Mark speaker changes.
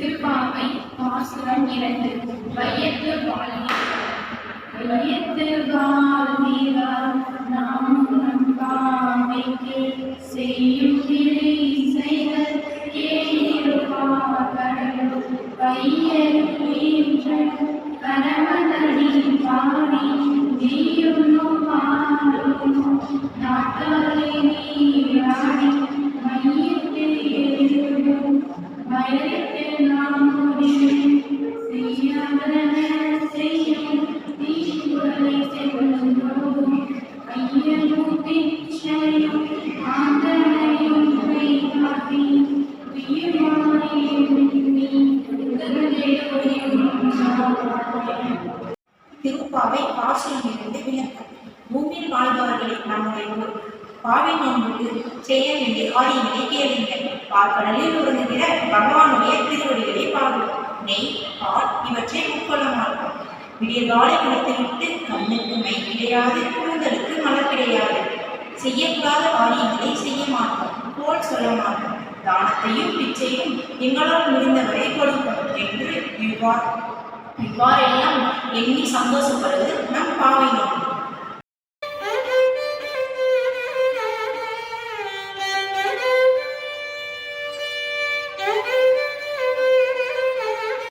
Speaker 1: திருப்பாவை பாசுரம் இரண்டு. வையத்து வாழ்வீர் வையத்து வாழ்வீரா நாம் நம் பாவைக்கு செய்யும் கிளை செய்தல் கேளிருப்பார் கடவுள் வையற்கின்ற பரமதடி பாடி
Speaker 2: திருப்பாவை பாசுரமிலிருந்து விளக்கம் பூமியில் வாழ்பவர்களே நம்முடைய ஊர் பாவை நோன்புக்கு செய்ய வேண்டிய காரியங்களை கேளுங்கள். பார்க்கடலில் உறங்குகிற பகவானுடைய திருவடிகளை பாடும் நெய் பால் இவற்றை உட்கொள்ள மாட்டோம். விடிய காலை குளத்திலிட்டு கண்ணுக்கு மை கிடையாது. கூந்தலுக்கு கிடையாது. செய்யக்கூடாத காரியங்களை செய்ய மாட்டோம். போல் சொல்ல மாட்டோம். தானத்தையும் பிச்சையும் எங்களால் முடிந்தவரை கொடுப்போம் என்று இவ்வாறு இவ்வாறெல்லாம் எண்ணி சந்தோஷப்படுவது நம் பாவை நோன்பு